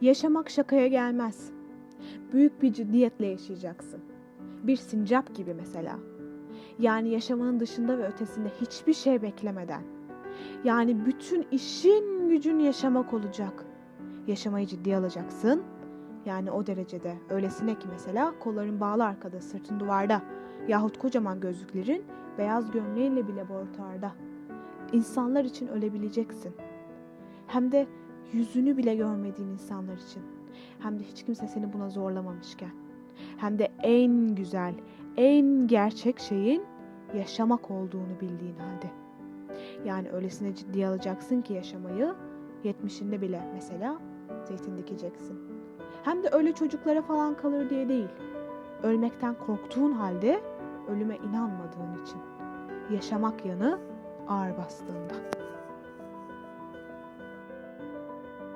Yaşamak şakaya gelmez. Büyük bir ciddiyetle yaşayacaksın. Bir sincap gibi mesela. Yani yaşamanın dışında ve ötesinde hiçbir şey beklemeden. Yani bütün işin gücün yaşamak olacak. Yaşamayı ciddiye alacaksın. Yani o derecede öylesine ki mesela kolların bağlı arkada, sırtın duvarda yahut kocaman gözlüklerin beyaz gömleğinle bile bortarda. İnsanlar için ölebileceksin. Hem de yüzünü bile görmediğin insanlar için. Hem de hiç kimse seni buna zorlamamışken. Hem de en güzel, en gerçek şeyin yaşamak olduğunu bildiğin halde. Yani öylesine ciddiye alacaksın ki yaşamayı, yetmişinde bile mesela zeytin dikeceksin. Hem de öyle çocuklara falan kalır diye değil. Ölmekten korktuğun halde ölüme inanmadığın için. Yaşamak yanı ağır bastığında.